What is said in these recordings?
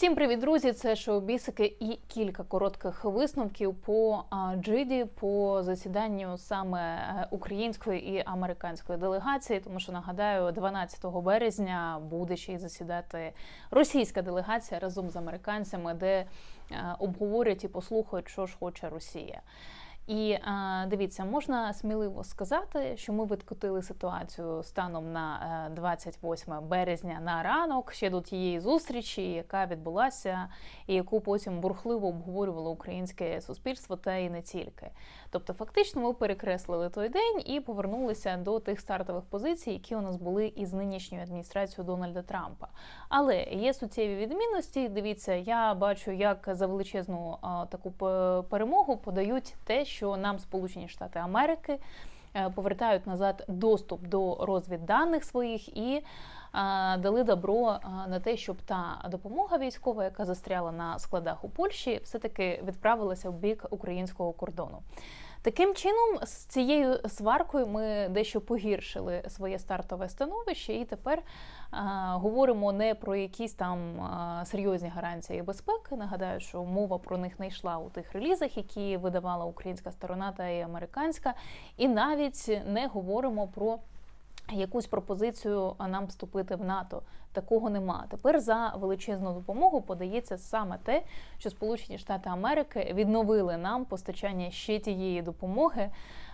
Всім привіт, друзі! Це шоу Бісики і кілька коротких висновків по Джиді по засіданню саме е, української і американської делегації. Тому що нагадаю, 12 березня буде ще й засідати російська делегація разом з американцями, де е, обговорять і послухають, що ж хоче Росія. І дивіться, можна сміливо сказати, що ми відкотили ситуацію станом на е, 28 березня на ранок ще до тієї зустрічі, яка відбулася, і яку потім бурхливо обговорювало українське суспільство, та і не тільки. Тобто, фактично, ми перекреслили той день і повернулися до тих стартових позицій, які у нас були із нинішньою адміністрацією Дональда Трампа. Але є суттєві відмінності. Дивіться, я бачу, як за величезну таку п- перемогу подають те, що нам Сполучені Штати Америки е, повертають назад доступ до розвідданих своїх і дали добро на те, щоб та допомога військова, яка застряла на складах у Польщі, все таки відправилася в бік українського кордону. Таким чином, з цією сваркою ми дещо погіршили своє стартове становище, і тепер а, говоримо не про якісь там а, серйозні гарантії безпеки. Нагадаю, що мова про них не йшла у тих релізах, які видавала українська сторона та і американська, і навіть не говоримо про. Якусь пропозицію нам вступити в НАТО такого нема. Тепер за величезну допомогу подається саме те, що Сполучені Штати Америки відновили нам постачання ще тієї допомоги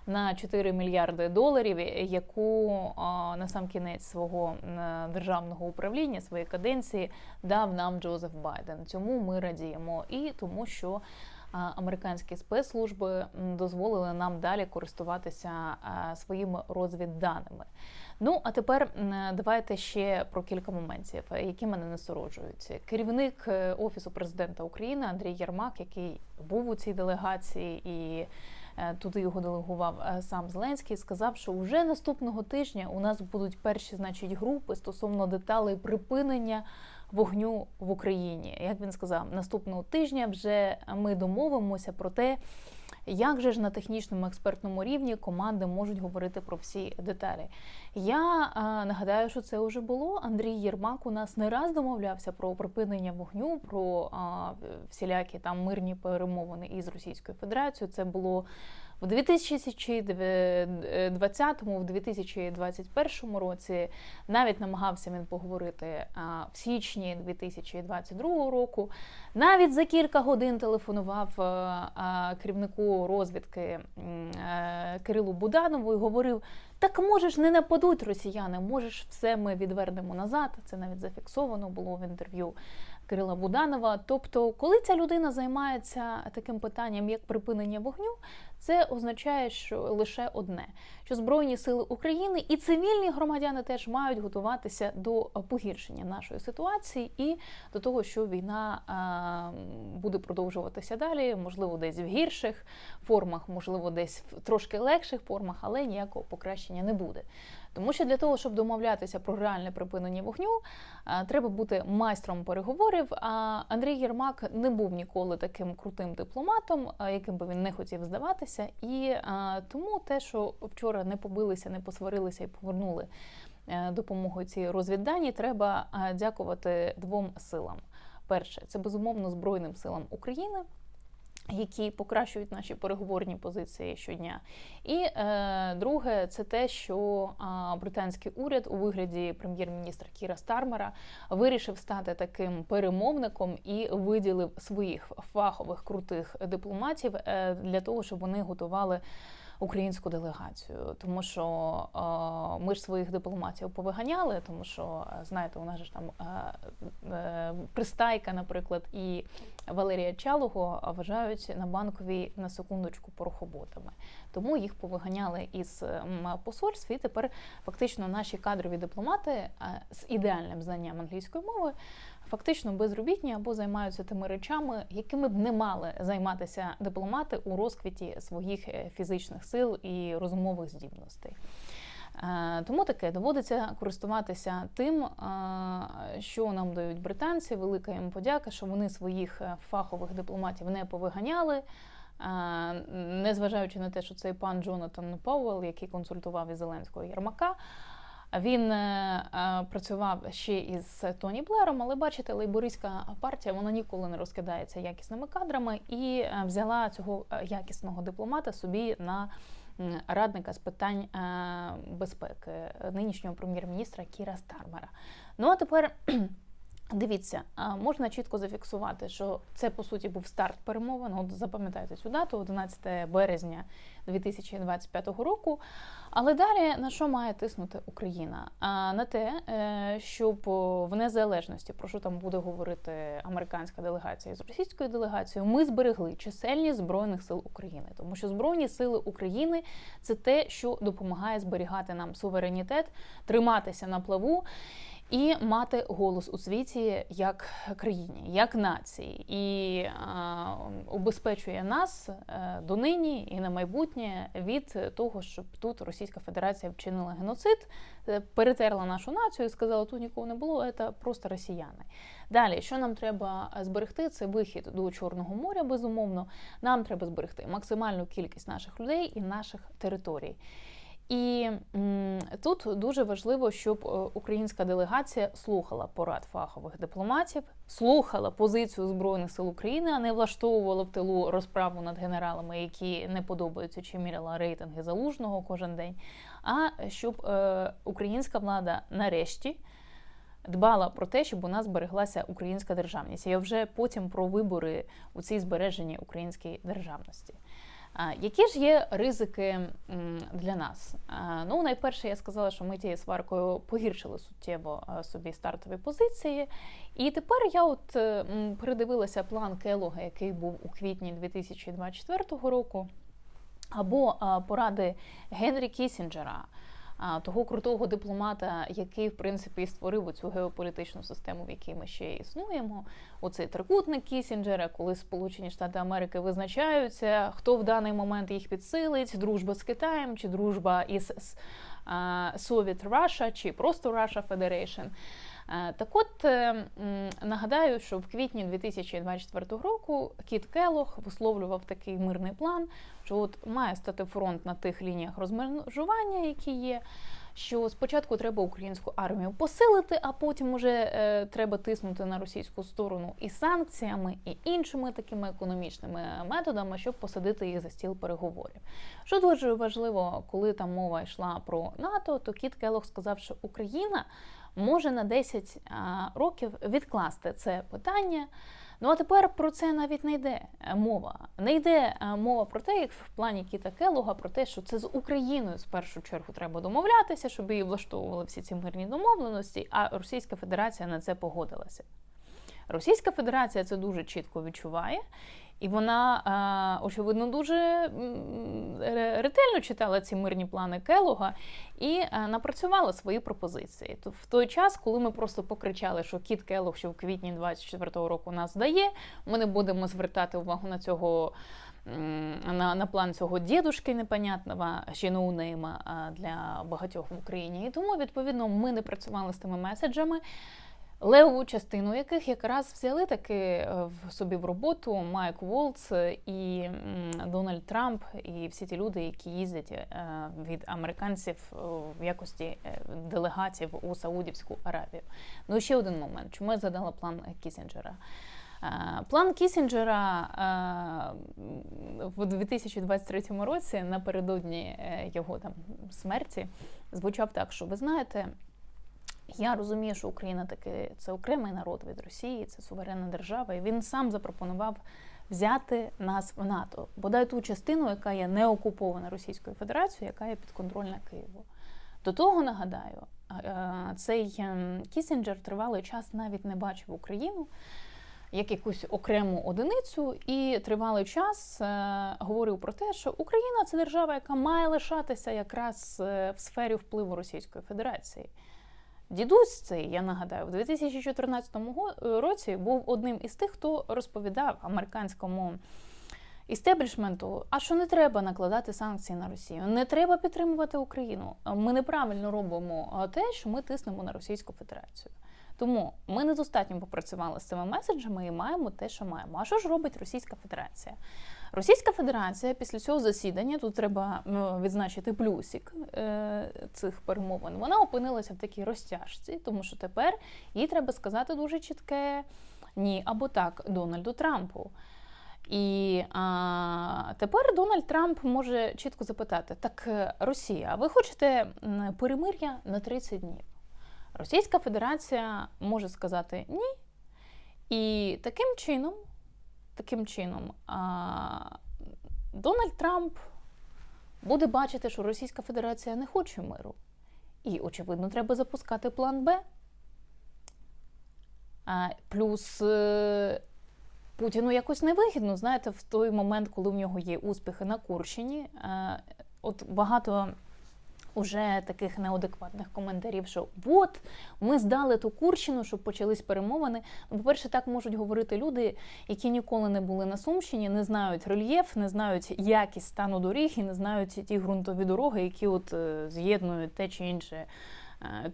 на 4 мільярди доларів, яку на сам кінець свого державного управління своєї каденції дав нам Джозеф Байден. Цьому ми радіємо і тому, що американські спецслужби дозволили нам далі користуватися своїми розвідданими. Ну а тепер давайте ще про кілька моментів, які мене насороджують. Керівник е, офісу президента України Андрій Єрмак, який був у цій делегації і. е, Туди його делегував е, сам Зеленський. Сказав, що вже наступного тижня у нас будуть перші, значить, групи стосовно деталей припинення вогню в Україні. Як він сказав, наступного тижня вже ми домовимося про те, як же ж на технічному експертному рівні команди можуть говорити про всі деталі. Я а, нагадаю, що це вже було. Андрій Єрмак у нас не раз домовлявся про припинення вогню, про а, всілякі там мирні перемовини із Російською Федерацією. Це було в 2020, в 2021 році. Навіть намагався він поговорити а, в січні 2022 року. Навіть за кілька годин телефонував а, а, керівнику розвідки е, Кирилу Буданову і говорив: так може ж не нападуть росіяни, може ж все ми відвернемо назад. Це навіть зафіксовано було в інтерв'ю Кирила Буданова. Тобто, коли ця людина займається таким питанням, як припинення вогню, це означає, що лише одне: що Збройні сили України і цивільні громадяни теж мають готуватися до погіршення нашої ситуації і до того, що війна буде продовжуватися далі, можливо, десь в гірших формах, можливо, десь в трошки легших формах, але ніякого покращення не буде. Тому що для того, щоб домовлятися про реальне припинення вогню, треба бути майстром переговорів. А Андрій Єрмак не був ніколи таким крутим дипломатом, яким би він не хотів здаватися. І тому те, що вчора не побилися, не посварилися і повернули е, допомогу ці розвіддані, треба дякувати двом силам. Перше, це безумовно Збройним силам України. Які покращують наші переговорні позиції щодня, і е, друге, це те, що а, британський уряд у вигляді прем'єр-міністра Кіра Стармера вирішив стати таким перемовником і виділив своїх фахових крутих дипломатів е, для того, щоб вони готували українську делегацію, тому що е, ми ж своїх дипломатів повиганяли, тому що е, знаєте, у нас ж там е, Пристайка, наприклад, і Валерія Чалого вважають на банковій на секундочку порохоботами. Тому їх повиганяли із посольств, і тепер фактично наші кадрові дипломати з ідеальним знанням англійської мови фактично безробітні або займаються тими речами, якими б не мали займатися дипломати у розквіті своїх е, фізичних сил і розумових здібностей. Е, Тому таке доводиться користуватися тим, е, що нам дають британці. Велика їм подяка, що вони своїх фахових дипломатів не повиганяли. Незважаючи на те, що цей пан Джонатан Пауелл, який консультував із Зеленського Єрмака, Він е, е, працював ще із Тоні Блером, але бачите, лейбористська партія вона ніколи не розкидається якісними кадрами і е, взяла цього якісного дипломата собі на радника з питань безпеки нинішнього прем'єр-міністра Кіра Стармера. Ну а тепер. Дивіться, можна чітко зафіксувати, що це по суті був старт перемовин. От запам'ятайте цю дату, 11 березня 2025 року. Але далі на що має тиснути Україна? На те, е, щоб в незалежності, про що там буде говорити американська делегація з російською делегацією, ми зберегли чисельність збройних сил України, тому що збройні сили України це те, що допомагає зберігати нам суверенітет, триматися на плаву і мати голос у світі як країні, як нації, і а, убезпечує нас е, донині і на майбутнє від того, щоб тут Російська Федерація вчинила геноцид, е, перетерла нашу націю і сказала, тут нікого не було, це просто росіяни. Далі, що нам треба зберегти, це вихід до Чорного моря, безумовно. Нам треба зберегти максимальну кількість наших людей і наших територій. І тут дуже важливо, щоб е, українська делегація слухала порад фахових дипломатів, слухала позицію збройних сил України, а не влаштовувала в тилу розправу над генералами, які не подобаються чи міряла рейтинги залужного кожен день. А щоб е, українська влада нарешті дбала про те, щоб у нас збереглася українська державність. Я вже потім про вибори у цій збереженні української державності. Які ж є ризики для нас? Ну, найперше, я сказала, що ми тією сваркою погіршили суттєво собі стартові позиції. І тепер я от е, передивилася план Келога, який був у квітні 2024 року, або поради Генрі Кісінджера. Того крутого дипломата, який в принципі створив цю геополітичну систему, в якій ми ще існуємо. Оцей трикутник Кісінджера, коли Сполучені Штати Америки визначаються, хто в даний момент їх підсилить, дружба з Китаєм чи дружба із Совіт Раша, чи просто Раша Federation. Е, Так от е, нагадаю, що в квітні 2024 року Кіт Келох висловлював такий мирний план, що от має стати фронт на тих лініях розмежування, які є. Що спочатку треба українську армію посилити, а потім уже е, треба тиснути на російську сторону і санкціями, і іншими такими економічними методами, щоб посадити їх за стіл переговорів. Що дуже важливо, коли там мова йшла про НАТО, то Кіт Келох сказав, що Україна може на 10 років відкласти це питання. Ну а тепер про це навіть не йде е, мова. Не йде е, мова про те, як в плані Кіта Келога, про те, що це з Україною з першу чергу треба домовлятися, щоб її влаштовували всі ці мирні домовленості, а Російська Федерація на це погодилася. Російська Федерація це дуже чітко відчуває, і вона, е, очевидно, дуже ретельно читала ці мирні плани Келога і е, напрацювала свої пропозиції. То в той час, коли ми просто покричали, що кіт Келог, що в квітні 24-го року нас здає, ми не будемо звертати увагу на цього. На, на план цього дідушки непонятного, ще ноунейма для багатьох в Україні. І тому, відповідно, ми не працювали з тими меседжами, левову частину яких якраз взяли таки е, в собі в роботу Майк Волц і Дональд Трамп, і всі ті люди, які їздять е, від американців е, в якості делегатів у Саудівську Аравію. Ну ще один момент, чому я задала план Кісінджера. План Кісінджера в 2023 році, напередодні його там смерті, звучав так, що ви знаєте, я розумію, що Україна таки це окремий народ від Росії, це суверенна держава, і він сам запропонував взяти нас в НАТО, бодай ту частину, яка є не окупована Російською Федерацією, яка є підконтрольна Києву. До того нагадаю, е, цей ем, Кісінджер тривалий час навіть не бачив Україну як якусь окрему одиницю, і тривалий час е, говорив про те, що Україна це держава, яка має лишатися якраз е, в сфері впливу Російської Федерації. Дідусь цей, я нагадаю, в 2014 році був одним із тих, хто розповідав американському істеблішменту, а що не треба накладати санкції на Росію, не треба підтримувати Україну. Ми неправильно робимо е, те, що ми тиснемо на Російську Федерацію. Тому ми недостатньо попрацювали з цими меседжами і маємо те, що маємо. А що ж робить Російська Федерація? Російська Федерація після цього засідання тут треба ну, відзначити плюсик е, цих перемовин. Вона опинилася в такій розтяжці, тому що тепер їй треба сказати дуже чітке ні або так Дональду Трампу. І а, тепер Дональд Трамп може чітко запитати: так, е, Росія, ви хочете перемир'я на 30 днів? Російська Федерація може сказати ні. І таким чином, таким чином, Дональд Трамп буде бачити, що Російська Федерація не хоче миру. І, очевидно, треба запускати план Б. А, Плюс е, Путіну якось невигідно, знаєте, в той момент, коли в нього є успіхи на Курщині. Е, от багато уже таких неадекватних коментарів, що от ми здали ту Курщину, щоб почались перемовини. Ну, по-перше, так можуть говорити люди, які ніколи не були на Сумщині, не знають рельєф, не знають якість стану доріг і не знають ті ґрунтові дороги, які от е, з'єднують те чи інше,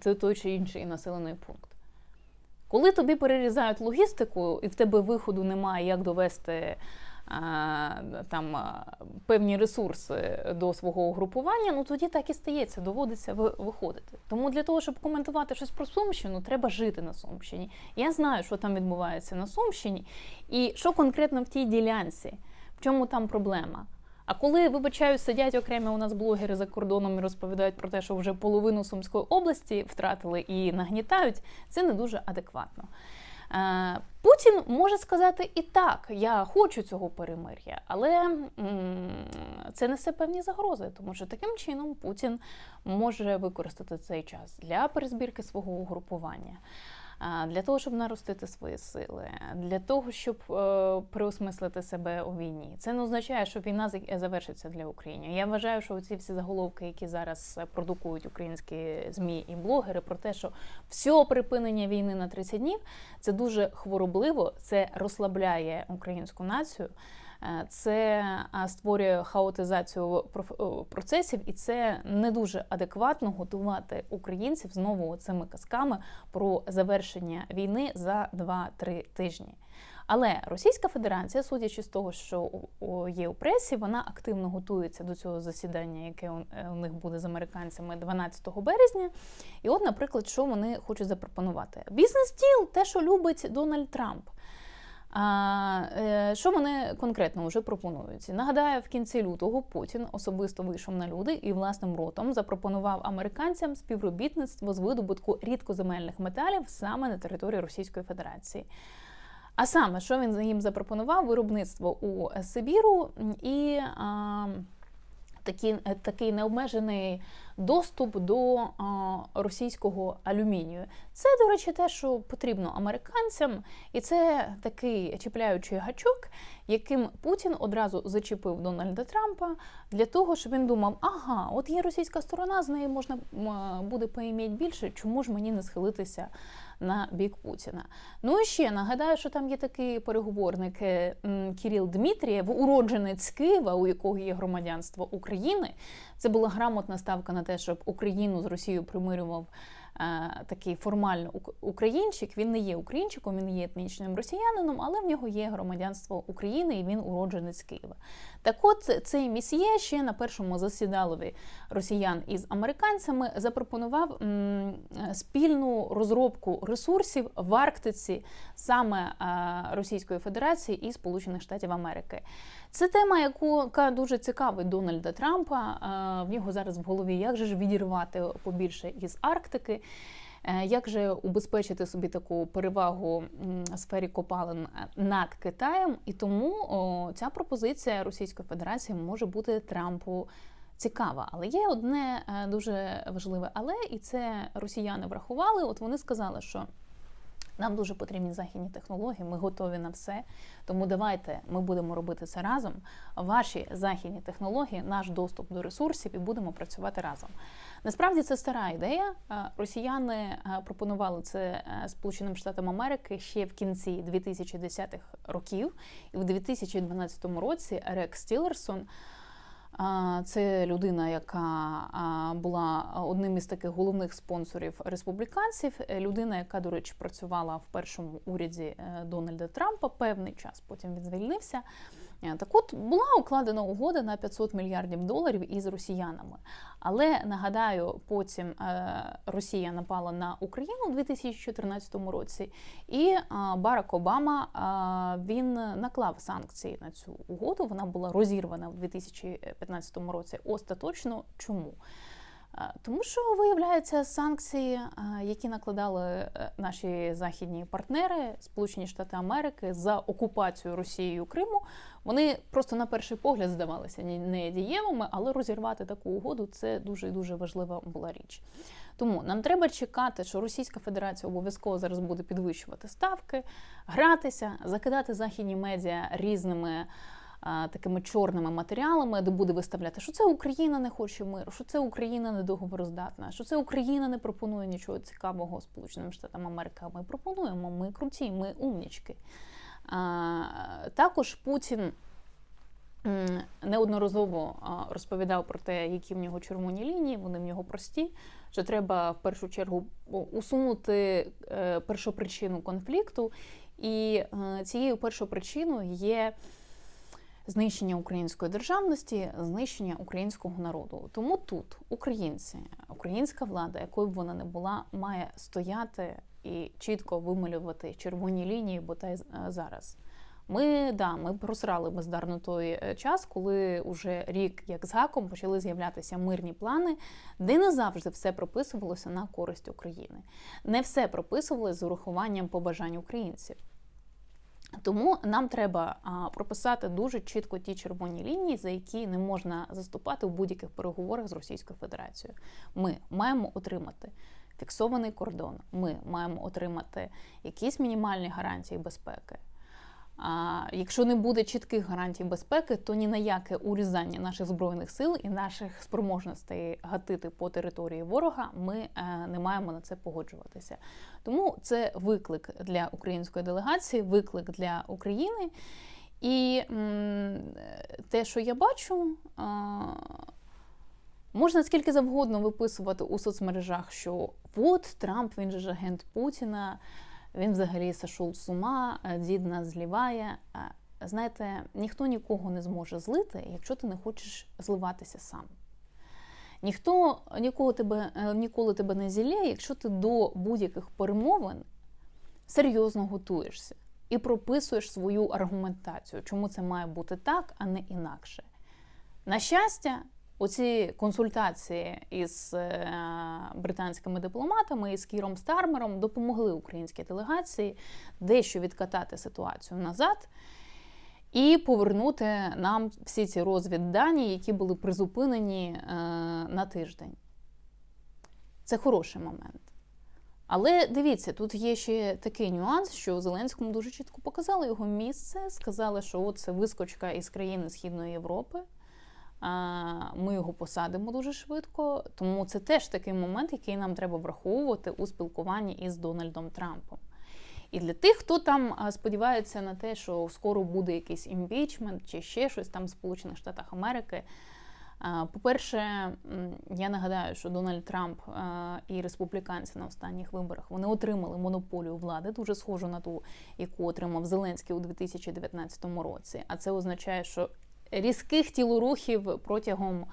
е, той чи інший населений пункт. Коли тобі перерізають логістику, і в тебе виходу немає, як довести там певні ресурси до свого угрупування, ну тоді так і стається, доводиться виходити. Тому для того, щоб коментувати щось про Сумщину, треба жити на Сумщині. Я знаю, що там відбувається на Сумщині, і що конкретно в тій ділянці, в чому там проблема. А коли, вибачаю, сидять окремі у нас блогери за кордоном і розповідають про те, що вже половину Сумської області втратили і нагнітають, це не дуже адекватно. Е, Путін може сказати і так, я хочу цього перемир'я, але це несе певні загрози, тому що таким чином Путін може використати цей час для перезбірки свого угрупування для того, щоб наростити свої сили, для того, щоб е, приосмислити себе у війні. Це не означає, що війна завершиться для України. Я вважаю, що ці всі заголовки, які зараз продукують українські змі і блогери, про те, що все припинення війни на 30 днів, це дуже хворобливо, це розслабляє українську націю. Е, це створює хаотизацію процесів, і це не дуже адекватно готувати українців знову цими казками про завершення війни за 2-3 тижні. Але Російська Федерація, судячи з того, що є у пресі, вона активно готується до цього засідання, яке у них буде з американцями 12 березня. І, от, наприклад, що вони хочуть запропонувати: бізнес-діл, те, що любить Дональд Трамп. А е, що вони конкретно вже пропонують? Нагадаю, в кінці лютого Путін особисто вийшов на люди і власним ротом запропонував американцям співробітництво з видобутку рідкоземельних металів саме на території Російської Федерації. А саме, що він їм запропонував? Виробництво у Сибіру і а, такі, такий необмежений доступ до а, російського алюмінію. Це, до речі, те, що потрібно американцям, і це такий чіпляючий гачок, яким Путін одразу зачепив Дональда Трампа для того, щоб він думав, ага, от є російська сторона, з нею можна буде поіміти більше, чому ж мені не схилитися на бік Путіна. Ну і ще нагадаю, що там є такий переговорник е, Кіріл Дмитрієв, уродженець Києва, у якого є громадянство України. Це була грамотна ставка на те, щоб Україну з Росією примирював. Е, такий формально українчик. Він не є українчиком, він є етнічним росіянином, але в нього є громадянство України і він уродженець Києва. Так от цей місьє ще на першому засідалові росіян із американцями запропонував спільну розробку ресурсів в Арктиці саме е, Російської Федерації і Сполучених Штатів Америки. Це тема, яка дуже цікавить Дональда Трампа. Е, в нього зараз в голові як же ж відірвати побільше із Арктики. Е, як же убезпечити собі таку перевагу сфері копалин над Китаєм? І тому ця пропозиція Російської Федерації може бути Трампу цікава. Але є одне е, дуже важливе, але і це росіяни врахували. От вони сказали, що. Нам дуже потрібні західні технології, ми готові на все. Тому давайте ми будемо робити це разом. Ваші західні технології, наш доступ до ресурсів і будемо працювати разом. Насправді це стара ідея. Росіяни пропонували це Сполученим Штатам Америки ще в кінці 2010-х років, і в 2012 році Рекс Тілерсон А, Це людина, яка була одним із таких головних спонсорів республіканців. Е, Людина, яка, до речі, працювала в першому уряді е, Дональда Трампа певний час, потім він звільнився. Е, Так от була укладена угода на 500 мільярдів доларів із росіянами. Але нагадаю, потім е, Росія напала на Україну у 2014 році, і е, Барак Обама він наклав санкції на цю угоду. Вона була розірвана в 2015 році. Остаточно чому? Тому що виявляється санкції, які накладали е, наші західні партнери, Сполучені Штати Америки за окупацію Росією Криму, вони просто на перший погляд здавалися ні- недієвими, але розірвати таку угоду це дуже дуже важлива була річ. Тому нам треба чекати, що Російська Федерація обов'язково зараз буде підвищувати ставки, гратися, закидати західні медіа різними. Такими чорними матеріалами, де буде виставляти, що це Україна не хоче миру, що це Україна не договороздатна, що це Україна не пропонує нічого цікавого Сполученим Штатам Америки. Ми пропонуємо, ми круті, ми умнічки. Також Путін неодноразово розповідав про те, які в нього червоні лінії, вони в нього прості. Що треба в першу чергу усунути е, першопричину конфлікту, і е, цією першопричиною є знищення української державності, знищення українського народу. Тому тут українці, українська влада, якою б вона не була, має стояти і чітко вималювати червоні лінії, бо та й е, зараз. Ми да, ми просрали бездарно той е, час, коли уже рік як з гаком почали з'являтися мирні плани, де не завжди все прописувалося на користь України. Не все прописувалося з урахуванням побажань українців. Тому нам треба прописати дуже чітко ті червоні лінії, за які не можна заступати у будь-яких переговорах з Російською Федерацією. Ми маємо отримати фіксований кордон. Ми маємо отримати якісь мінімальні гарантії безпеки. А якщо не буде чітких гарантій безпеки, то ні на яке урізання наших збройних сил і наших спроможностей гатити по території ворога ми е, не маємо на це погоджуватися. Тому це виклик для української делегації, виклик для України. І те, що я бачу, а, можна скільки завгодно виписувати у соцмережах, що от Трамп, він же ж агент Путіна, він взагалі сошов з ума, е, дід нас зліває. Знаєте, ніхто нікого не зможе злити, якщо ти не хочеш зливатися сам. Ніхто нікого тебе, е, ніколи тебе не зілє, якщо ти до будь-яких перемовин серйозно готуєшся і прописуєш свою аргументацію, чому це має бути так, а не інакше. На щастя, оці консультації із е, британськими дипломатами і з Кіром Стармером допомогли українській делегації дещо відкатати ситуацію назад і повернути нам всі ці розвіддані, які були призупинені е, на тиждень. Це хороший момент. Але дивіться, тут є ще такий нюанс, що Зеленському дуже чітко показали його місце, сказали, що це вискочка із країни Східної Європи. Ми його посадимо дуже швидко, тому це теж такий момент, який нам треба враховувати у спілкуванні із Дональдом Трампом. І для тих, хто там сподівається на те, що скоро буде якийсь імпічмент чи ще щось там в Сполучених Штатах Америки. По-перше, я нагадаю, що Дональд Трамп і республіканці на останніх виборах вони отримали монополію влади, дуже схожу на ту, яку отримав Зеленський у 2019 році. А це означає, що різких тілорухів протягом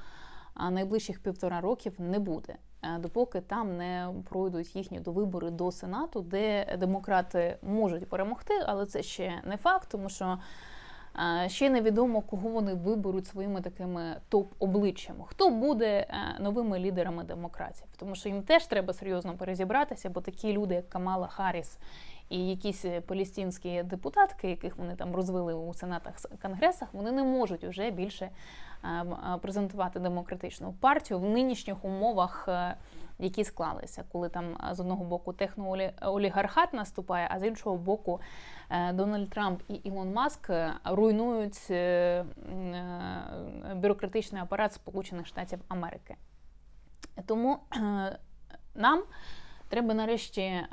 найближчих півтора років не буде, е, допоки там не пройдуть їхні довибори до Сенату, де демократи можуть перемогти, але це ще не факт, тому що е, ще невідомо, кого вони виберуть своїми такими топ-обличчями. Хто буде е, новими лідерами демократів? Тому що їм теж треба серйозно перезібратися, бо такі люди, як Камала Харріс і якісь е, палестинські депутатки, яких вони там розвели у сенатах конгресах, вони не можуть вже більше е, м, е, презентувати демократичну партію в нинішніх умовах, е, які склалися, коли там з одного боку техноолігархат наступає, а з іншого боку Дональд Трамп і Ілон Маск руйнують бюрократичний апарат Сполучених Штатів Америки. Тому нам треба нарешті е,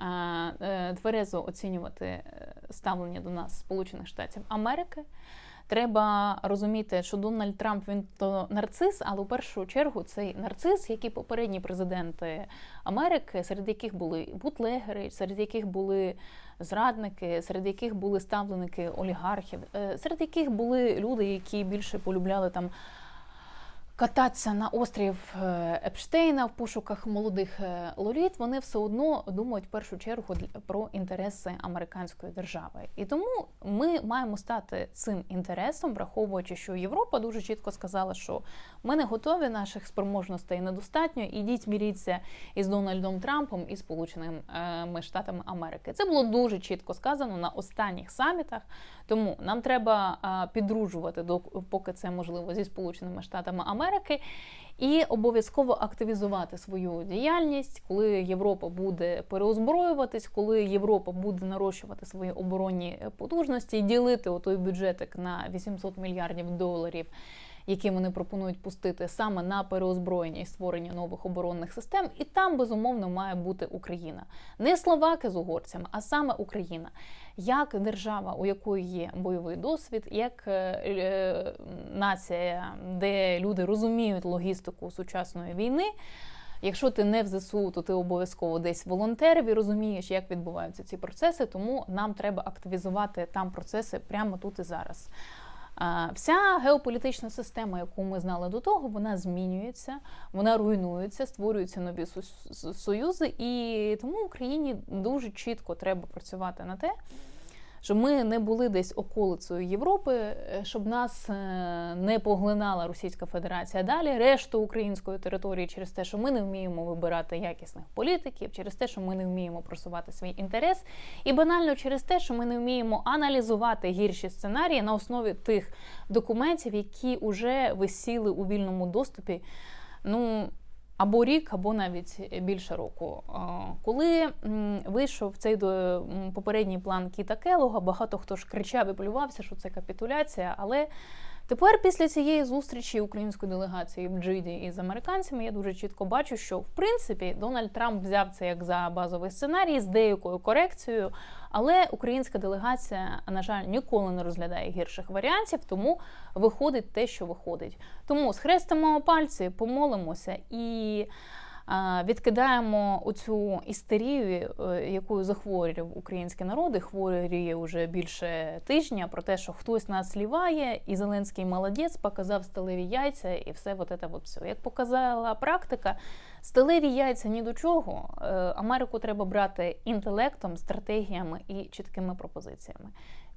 е, тверезо оцінювати е, ставлення до нас Сполучених Штатів Америки. Треба розуміти, що Дональд Трамп він то нарцис, але в першу чергу цей нарцис, як і попередні президенти Америки, серед яких були бутлегери, серед яких були зрадники, серед яких були ставленики олігархів, е, серед яких були люди, які більше полюбляли там. Кататися на острів е, Епштейна в пошуках молодих е, лоліт, вони все одно думають в першу чергу про інтереси американської держави. І тому ми маємо стати цим інтересом, враховуючи, що Європа дуже чітко сказала, що ми не готові, наших спроможностей недостатньо. Ідіть міріться із Дональдом Трампом і Сполученими Штатами Америки. Це було дуже чітко сказано на останніх самітах. Тому нам треба підружувати поки це можливо зі Сполученими Штатами Америки. І обов'язково активізувати свою діяльність, коли Європа буде переозброюватись, коли Європа буде нарощувати свої оборонні потужності, ділити отой бюджетик на 800 мільярдів доларів, які вони пропонують пустити саме на переозброєння і створення нових оборонних систем. І там безумовно має бути Україна, не словаки з угорцями, а саме Україна, як держава, у якої є бойовий досвід, як е, е, нація, де люди розуміють логістику сучасної війни. Якщо ти не в ЗСУ, то ти обов'язково десь волонтерів і розумієш, як відбуваються ці процеси. Тому нам треба активізувати там процеси прямо тут і зараз. Вся геополітична система, яку ми знали до того, вона змінюється, вона руйнується, створюються нові союзи, і тому Україні дуже чітко треба працювати на те, щоб ми не були десь околицею Європи, е, щоб нас е, не поглинала Російська Федерація далі, решту української території через те, що ми не вміємо вибирати якісних політиків, через те, що ми не вміємо просувати свій інтерес, і банально через те, що ми не вміємо аналізувати гірші сценарії на основі тих документів, які вже висіли у вільному доступі. Ну, або рік, або навіть більше року. Коли вийшов цей попередній план Кіта Келога, багато хто ж кричав і полювався, що це капітуляція. Але тепер, після цієї зустрічі української делегації в Джиді із американцями, я дуже чітко бачу, що в принципі Дональд Трамп взяв це як за базовий сценарій з деякою корекцією. Але українська делегація, на жаль, ніколи не розглядає гірших варіантів, тому виходить те, що виходить. Тому схрестимо пальці, помолимося і відкидаємо оцю істерію, е, якою захворював український народ, і хворіє вже більше тижня про те, що хтось нас сліває, і Зеленський молодець показав сталеві яйця, і все от це от все. Як показала практика, сталеві яйця ні до чого. Е, Америку треба брати інтелектом, стратегіями і чіткими пропозиціями.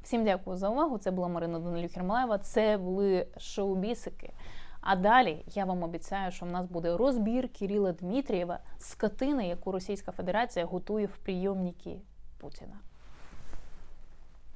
Всім дякую за увагу. Це була Марина Данилюк Ермолаєва. Це були шоу-бісики. А далі я вам обіцяю, що в нас буде розбір Кирила Дмитрієва скотини, яку Російська Федерація готує в прийомники Путіна.